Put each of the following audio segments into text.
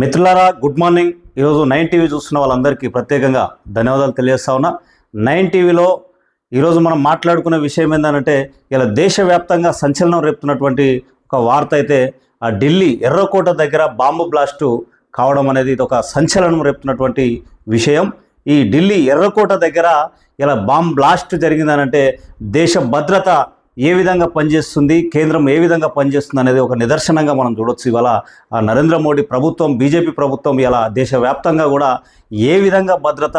మిత్రులారా good morning ఈరోజు nine TV చూస్తున్న వాళ్ళందరికీ ప్రత్యేకంగా ధన్యవాదాలు తెలియజేస్తా ఉన్నా. నైన్ టీవీలో ఈరోజు మనం మాట్లాడుకునే విషయం ఏంటంటే ఇలా దేశవ్యాప్తంగా సంచలనం రేపుతున్నటువంటి ఒక వార్త అయితే ఆ ఢిల్లీ ఎర్రకోట దగ్గర బాంబు బ్లాస్టు కావడం అనేది ఇది ఒక సంచలనం రేపుతున్నటువంటి విషయం. ఈ ఢిల్లీ ఎర్రకోట దగ్గర ఇలా బాంబ్ బ్లాస్ట్ జరిగిందనంటే దేశ భద్రత ఏ విధంగా పనిచేస్తుంది కేంద్రం ఏ విధంగా పనిచేస్తుంది అనేది ఒక నిదర్శనంగా మనం చూడొచ్చు. ఇవాళ ఆ నరేంద్ర మోడీ ప్రభుత్వం బీజేపీ ప్రభుత్వం ఇలా దేశవ్యాప్తంగా కూడా ఏ విధంగా భద్రత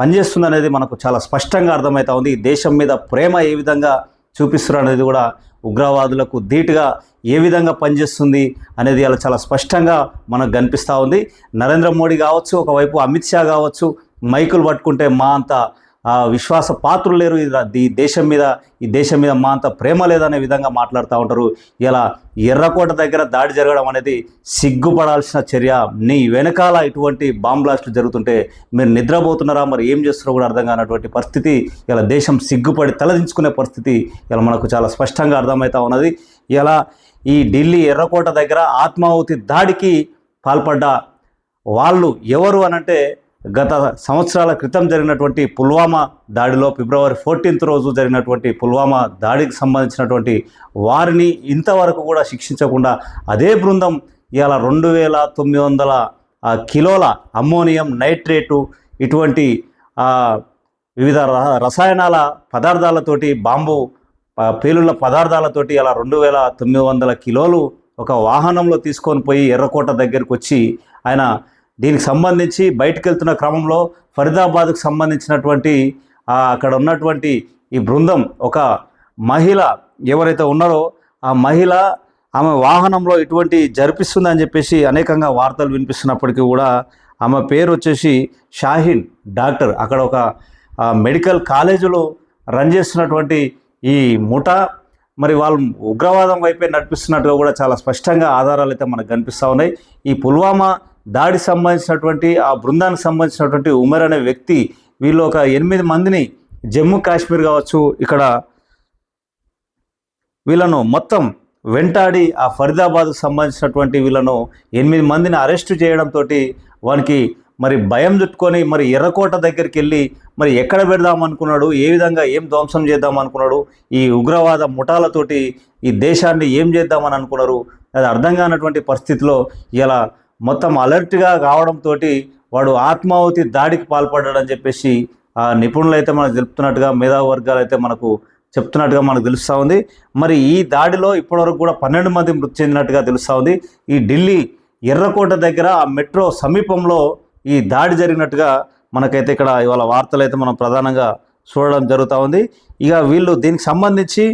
పనిచేస్తుంది అనేది మనకు చాలా స్పష్టంగా అర్థమవుతా ఉంది. దేశం మీద ప్రేమ ఏ విధంగా చూపిస్తున్నారు అనేది కూడా ఉగ్రవాదులకు ధీటుగా ఏ విధంగా పనిచేస్తుంది అనేది అలా చాలా స్పష్టంగా మనకు కనిపిస్తూ ఉంది. నరేంద్ర మోడీ కావచ్చు ఒకవైపు అమిత్ షా కావచ్చు మైకులు పట్టుకుంటే మా అంత విశ్వాస పాత్రులు లేరు. ఈ ఈ దేశం మీద ఈ దేశం మీద మా అంత ప్రేమ లేదనే విధంగా మాట్లాడుతూ ఉంటారు. ఇలా ఎర్రకోట దగ్గర దాడి జరగడం అనేది సిగ్గుపడాల్సిన చర్య. నీ వెనకాల ఇటువంటి బాంబ్ బ్లాస్టులు జరుగుతుంటే మీరు నిద్రపోతున్నారా? మరి ఏం చేస్తున్నారో కూడా అర్థం కానటువంటి పరిస్థితి. ఇలా దేశం సిగ్గుపడి తలదించుకునే పరిస్థితి ఇలా మనకు చాలా స్పష్టంగా అర్థమవుతా ఉన్నది. ఇలా ఈ ఢిల్లీ ఎర్రకోట దగ్గర ఆత్మాహుతి దాడికి పాల్పడ్డ వాళ్ళు ఎవరు అనంటే గత సంవత్సరాల క్రితం జరిగినటువంటి పుల్వామా దాడిలో ఫిబ్రవరి ఫోర్టీన్త్ రోజు జరిగినటువంటి పుల్వామా దాడికి సంబంధించినటువంటి వారిని ఇంతవరకు కూడా శిక్షించకుండా అదే బృందం ఇవాళ రెండు వేల తొమ్మిది వందల కిలోల అమ్మోనియం నైట్రేటు ఇటువంటి వివిధ ర- రసాయనాల పదార్థాలతోటి బాంబు పేలుళ్ళ పదార్థాలతోటి అలా రెండు వేల తొమ్మిది వందల కిలోలు ఒక వాహనంలో తీసుకొని పోయి ఎర్రకోట దగ్గరికి వచ్చి ఆయన దీనికి సంబంధించి బయటకు వెళ్తున్న క్రమంలో ఫరీదాబాద్కు సంబంధించినటువంటి అక్కడ ఉన్నటువంటి ఈ బృందం ఒక మహిళ ఎవరైతే ఉన్నారో ఆ మహిళ ఆమె వాహనంలో ఇటువంటి జరిపిస్తుందని చెప్పేసి అనేకంగా వార్తలు వినిపిస్తున్నప్పటికీ కూడా ఆమె పేరు వచ్చేసి షాహీన్ డాక్టర్. అక్కడ ఒక మెడికల్ కాలేజీలో రన్ చేస్తున్నటువంటి ఈ ముఠా మరి వాళ్ళు ఉగ్రవాదం వైపే నడిపిస్తున్నట్టుగా కూడా చాలా స్పష్టంగా ఆధారాలు అయితే మనకు కనిపిస్తూ ఉన్నాయి. ఈ పుల్వామా దాడికి సంబంధించినటువంటి ఆ బృందానికి సంబంధించినటువంటి ఉమర్ అనే వ్యక్తి వీళ్ళు ఒక ఎనిమిది మందిని జమ్మూ కాశ్మీర్ కావచ్చు ఇక్కడ వీళ్ళను మొత్తం వెంటాడి ఆ ఫరీదాబాద్కు సంబంధించినటువంటి వీళ్ళను ఎనిమిది మందిని అరెస్టు చేయడంతో వానికి మరి భయం చుట్టుకొని మరి ఎర్రకోట దగ్గరికి వెళ్ళి మరి ఎక్కడ పెడదాం అనుకున్నాడు ఏ విధంగా ఏం ధ్వంసం చేద్దాం అనుకున్నాడు ఈ ఉగ్రవాద ముఠాలతోటి ఈ దేశాన్ని ఏం చేద్దామని అనుకున్నారు అది అర్థం కానటువంటి పరిస్థితిలో ఇలా మొత్తం అలర్ట్గా కావడంతో వాడు ఆత్మాహుతి దాడికి పాల్పడ్డాడని చెప్పేసి ఆ నిపుణులు అయితే మనకు తెలుపుతున్నట్టుగా మేధావి వర్గాలు అయితే మనకు చెప్తున్నట్టుగా మనకు తెలుస్తూ ఉంది. మరి ఈ దాడిలో ఇప్పటివరకు కూడా పన్నెండు మంది మృతి చెందినట్టుగా తెలుస్తూ ఉంది. ఈ ఢిల్లీ ఎర్రకోట దగ్గర ఆ మెట్రో సమీపంలో ఈ దాడి జరిగినట్టుగా మనకైతే ఇక్కడ ఇవాళ వార్తలు అయితే మనం ప్రధానంగా చూడడం జరుగుతూ ఉంది. ఇక వీళ్ళు దీనికి సంబంధించి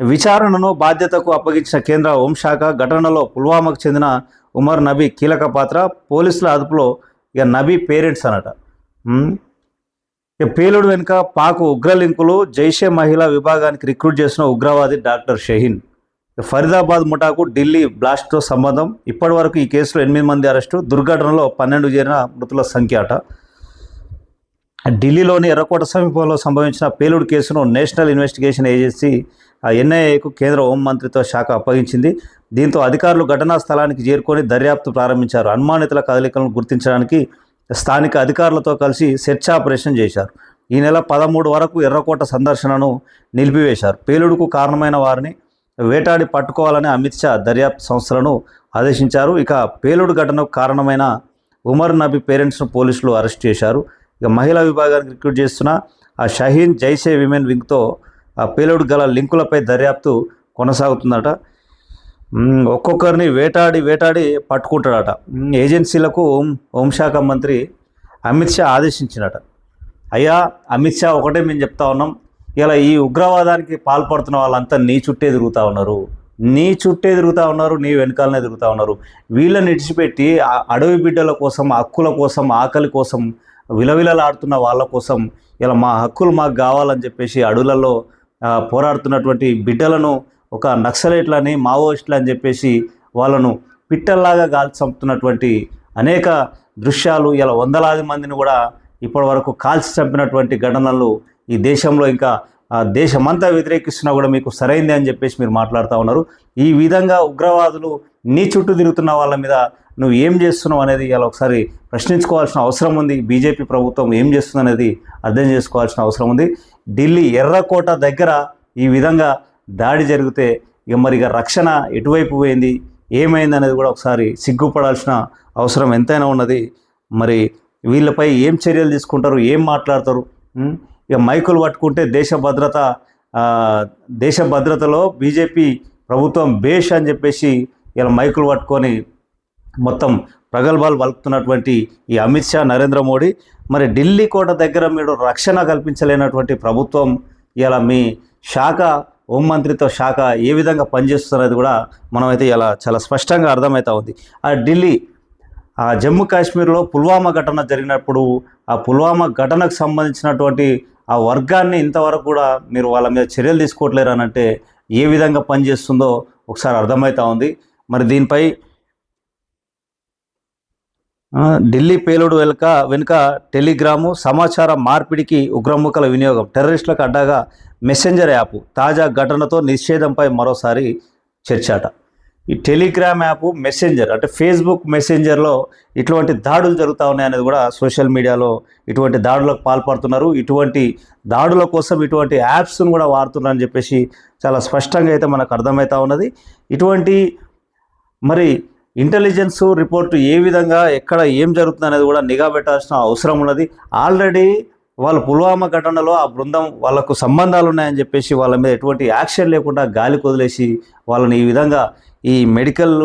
విచారణను బాధ్యతకు అప్పగించిన కేంద్ర హోంశాఖ ఘటనలో పుల్వామాకు చెందిన ఉమర్ నబీ కీలక పాత్ర. పోలీసుల అదుపులో ఇక నబీ పేరెంట్స్ అనట ఇక పేలుడు వెనుక పాక్ ఉగ్ర లింకులు జైషే మహిళా విభాగానికి రిక్రూట్ చేసిన ఉగ్రవాది డాక్టర్ షహీన్. ఫరీదాబాద్ ముఠాకు ఢిల్లీ బ్లాస్ట్తో సంబంధం. ఇప్పటి వరకు ఈ కేసులో ఎనిమిది మంది అరెస్టు దుర్ఘటనలో పన్నెండు చేరిన మృతుల సంఖ్య అట. ఢిల్లీలోని ఎర్రకోట సమీపంలో సంభవించిన పేలుడు కేసును నేషనల్ ఇన్వెస్టిగేషన్ ఏజెన్సీ ఆ ఎన్ఐఏకు కేంద్ర హోంమంత్రిత్వ శాఖ అప్పగించింది. దీంతో అధికారులు ఘటనా స్థలానికి చేరుకొని దర్యాప్తు ప్రారంభించారు. అనుమానితుల కదలికలను గుర్తించడానికి స్థానిక అధికారులతో కలిసి సెర్చ్ ఆపరేషన్ చేశారు. ఈ నెల పదమూడు వరకు ఎర్రకోట సందర్శనను నిలిపివేశారు. పేలుడుకు కారణమైన వారిని వేటాడి పట్టుకోవాలని అమిత్ షా దర్యాప్తు సంస్థలను ఆదేశించారు. ఇక పేలుడు ఘటనకు కారణమైన ఉమర్ నబీ పేరెంట్స్ను పోలీసులు అరెస్ట్ చేశారు. ఇక మహిళా విభాగానికి రిక్రూట్ చేస్తున్న ఆ షహీన్ జైషే విమెన్ వింగ్తో ఆ పేలుడు గల లింకులపై దర్యాప్తు కొనసాగుతుందట. ఒక్కొక్కరిని వేటాడి వేటాడి పట్టుకుంటాడట. ఏజెన్సీలకు హోం- హోంశాఖ మంత్రి అమిత్ షా ఆదేశించినట. అయ్యా అమిత్ షా ఒకటే మేము చెప్తా ఉన్నాం. ఇలా ఈ ఉగ్రవాదానికి పాల్పడుతున్న వాళ్ళంతా నీ చుట్టే తిరుగుతూ ఉన్నారు. నీ చుట్టే తిరుగుతూ ఉన్నారు నీ వెనకాలనే తిరుగుతూ ఉన్నారు. వీళ్ళని ఇడిచిపెట్టి అడవి బిడ్డల కోసం హక్కుల కోసం ఆకలి కోసం విలవిలలాడుతున్న వాళ్ళ కోసం ఇలా మా హక్కులు మాకు కావాలని చెప్పేసి అడవులలో పోరాడుతున్నటువంటి బిడ్డలను ఒక నక్సలైట్లని మావోయిస్టులు అని చెప్పేసి వాళ్ళను పిట్టల్లాగా గాల్చి చంపుతున్నటువంటి అనేక దృశ్యాలు ఇలా వందలాది మందిని కూడా ఇప్పటి వరకు కాల్చి చంపినటువంటి ఘటనలు ఈ దేశంలో ఇంకా దేశమంతా వ్యతిరేకిస్తున్నా కూడా మీకు సరైంది అని చెప్పేసి మీరు మాట్లాడుతూ ఉన్నారు. ఈ విధంగా ఉగ్రవాదులు నీ చుట్టూ తిరుగుతున్న వాళ్ళ మీద నువ్వు ఏం చేస్తున్నావు అనేది ఇలా ఒకసారి ప్రశ్నించుకోవాల్సిన అవసరం ఉంది. బీజేపీ ప్రభుత్వం ఏం చేస్తుంది అనేది అర్థం చేసుకోవాల్సిన అవసరం ఉంది. ఢిల్లీ ఎర్రకోట దగ్గర ఈ విధంగా దాడి జరిగితే ఇక మరి ఇక రక్షణ ఎటువైపు పోయింది? ఏమైంది అనేది కూడా ఒకసారి సిగ్గుపడాల్సిన అవసరం ఎంతైనా ఉన్నది. మరి వీళ్ళపై ఏం చర్యలు తీసుకుంటారు? ఏం మాట్లాడతారు? ఇక మైకులు పట్టుకుంటే దేశ భద్రత దేశ భద్రతలో బీజేపీ ప్రభుత్వం బేష్ అని చెప్పేసి ఇలా మైకులు పట్టుకొని మొత్తం ప్రగల్భాలు పలుకుతున్నటువంటి ఈ అమిత్ షా నరేంద్ర మోడీ. మరి ఢిల్లీ కోట దగ్గర మీరు రక్షణ కల్పించలేనటువంటి ప్రభుత్వం ఇలా మీ శాఖ హోంమంత్రిత్వ శాఖ ఏ విధంగా పనిచేస్తున్నది కూడా మనమైతే ఇలా చాలా స్పష్టంగా అర్థమవుతా ఉంది. ఆ ఢిల్లీ ఆ జమ్మూ కాశ్మీర్లో పుల్వామా ఘటన జరిగినప్పుడు ఆ పుల్వామా ఘటనకు సంబంధించినటువంటి ఆ వర్గాన్ని ఇంతవరకు కూడా మీరు వాళ్ళ మీద చర్యలు తీసుకోవట్లేరు అని అంటే ఏ విధంగా పనిచేస్తుందో ఒకసారి అర్థమవుతా ఉంది. మరి దీనిపై ఢిల్లీ పేలుడు వెనుక వెనుక టెలిగ్రాము సమాచార మార్పిడికి ఉగ్రముఖల వినియోగం టెర్రరిస్టులకు అడ్డాగా మెసెంజర్ యాప్ తాజా ఘటనతో నిషేధంపై మరోసారి చర్చాట. ఈ టెలిగ్రామ్ యాప్ మెసెంజర్ అంటే ఫేస్బుక్ మెసెంజర్లో ఇటువంటి దాడులు జరుగుతూ ఉన్నాయనేది కూడా సోషల్ మీడియాలో ఇటువంటి దాడులకు పాల్పడుతున్నారు. ఇటువంటి దాడుల కోసం ఇటువంటి యాప్స్ను కూడా వాడుతున్నారని చెప్పేసి చాలా స్పష్టంగా అయితే మనకు అర్థమవుతా ఉన్నది. ఇటువంటి మరి ఇంటెలిజెన్స్ రిపోర్టు ఏ విధంగా ఎక్కడ ఏం జరుగుతుంది అనేది కూడా నిఘా పెట్టాల్సిన అవసరం ఉన్నది. ఆల్రెడీ వాళ్ళు పుల్వామా ఘటనలో ఆ బృందం వాళ్ళకు సంబంధాలు ఉన్నాయని చెప్పేసి వాళ్ళ మీద ఎటువంటి యాక్షన్ లేకుండా గాలి కొదిలేసి వాళ్ళని ఈ విధంగా ఈ మెడికల్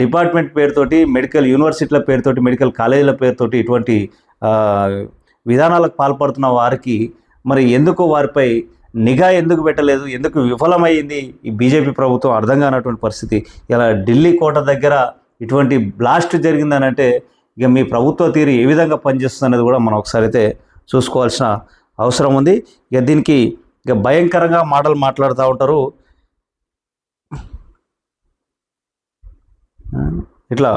డిపార్ట్మెంట్ పేరుతోటి మెడికల్ యూనివర్సిటీల పేరుతోటి మెడికల్ కాలేజీల పేరుతోటి ఇటువంటి విధానాలకు పాల్పడుతున్న వారికి మరి ఎందుకు వారిపై నిఘా ఎందుకు పెట్టలేదు? ఎందుకు విఫలమైంది ఈ బీజేపీ ప్రభుత్వం అర్థం కానటువంటి పరిస్థితి? ఇలా ఢిల్లీ కోట దగ్గర ఇటువంటి బ్లాస్ట్ జరిగిందని అంటే ఇక మీ ప్రభుత్వ తీరు ఏ విధంగా పనిచేస్తుంది అనేది కూడా మనం ఒకసారి అయితే చూసుకోవాల్సిన అవసరం ఉంది. ఇక దీనికి ఇక భయంకరంగా మాటలు మాట్లాడుతూ ఉంటారు. ఇట్లా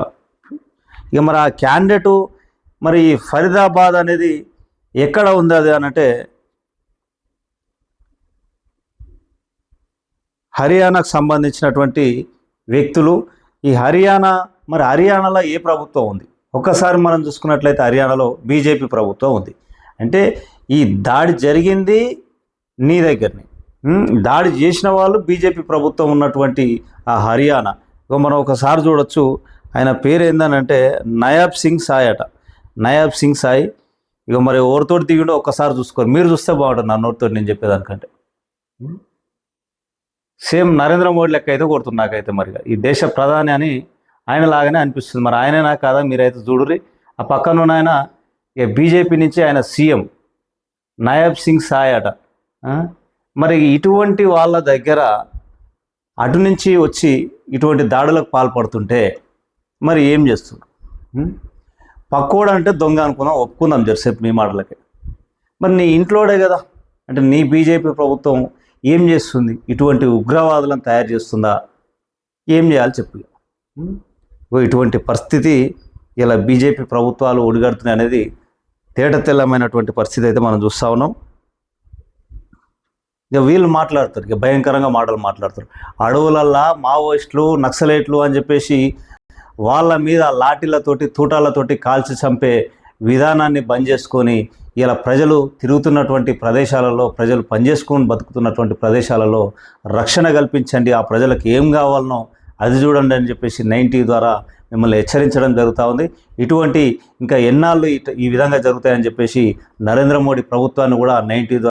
ఇక మరి ఆ క్యాండిడేటు మరి ఫరీదాబాద్ అనేది ఎక్కడ ఉంది అది అనంటే హర్యానాకు సంబంధించినటువంటి వ్యక్తులు. ఈ హర్యానా మరి హర్యానాలో ఏ ప్రభుత్వం ఉంది? ఒక్కసారి మనం చూసుకున్నట్లయితే హర్యానాలో బీజేపీ ప్రభుత్వం ఉంది. అంటే ఈ దాడి జరిగింది నీ దగ్గరనే. దాడి చేసిన వాళ్ళు బీజేపీ ప్రభుత్వం ఉన్నటువంటి ఆ హర్యానా. ఇక మనం ఒకసారి చూడొచ్చు ఆయన పేరు ఏందనంటే నయాబ్ సింగ్ సాయ్ అట. నయాబ్ సింగ్ సాయి. ఇక మరి ఎవరితోటి దిగిండో ఒక్కసారి చూసుకోరు. మీరు చూస్తే బాగుంటుంది నా నోటితో నేను చెప్పేదానికంటే. సేమ్ నరేంద్ర మోడీ లెక్క అయితే కొడుతుంది నాకైతే మరి. ఈ దేశ ప్రధాని అని ఆయన లాగానే అనిపిస్తుంది మరి. ఆయనేనా కాదా మీరైతే చూడుర్రి. ఆ పక్కనున్న ఆయన ఇక బీజేపీ నుంచి ఆయన సీఎం నయాబ్ సింగ్ సాయ్ అట. మరి ఇటువంటి వాళ్ళ దగ్గర అటు నుంచి వచ్చి ఇటువంటి దాడులకు పాల్పడుతుంటే మరి ఏం చేస్తున్నారు? పక్కోడు అంటే దొంగ అనుకుందాం ఒప్పుకుందాం జరసేపు మీ మాటలకి. మరి నీ ఇంట్లోడే కదా. అంటే నీ బీజేపీ ప్రభుత్వం ఏం చేస్తుంది? ఇటువంటి ఉగ్రవాదులను తయారు చేస్తుందా? ఏం చేయాలి చెప్పు. ఇటువంటి పరిస్థితి ఇలా బీజేపీ ప్రభుత్వాలు ఒడిగడుతున్నాయి అనేది తేట తెల్లమైనటువంటి పరిస్థితి అయితే మనం చూస్తూ ఉన్నాం. ఇక వీళ్ళు మాట్లాడతారు. ఇక భయంకరంగా మాటలు మాట్లాడతారు. అడవులల్లా మావోయిస్టులు నక్సలైట్లు అని చెప్పేసి వాళ్ళ మీద లాఠీలతోటి తూటాలతోటి కాల్చి చంపే విధానాన్ని బంద్ చేసుకొని ఇలా ప్రజలు తిరుగుతున్నటువంటి ప్రదేశాలలో ప్రజలు పనిచేసుకొని బతుకుతున్నటువంటి ప్రదేశాలలో రక్షణ కల్పించండి. ఆ ప్రజలకు ఏం కావాలనో అది చూడండి అని చెప్పేసి నైన్టీ ద్వారా మిమ్మల్ని హెచ్చరించడం జరుగుతూ ఉంది. ఇటువంటి ఇంకా ఎన్నాళ్ళు ఈ విధంగా జరుగుతాయని చెప్పేసి నరేంద్ర మోడీ ప్రభుత్వాన్ని కూడా నైన్టీ ద్వారా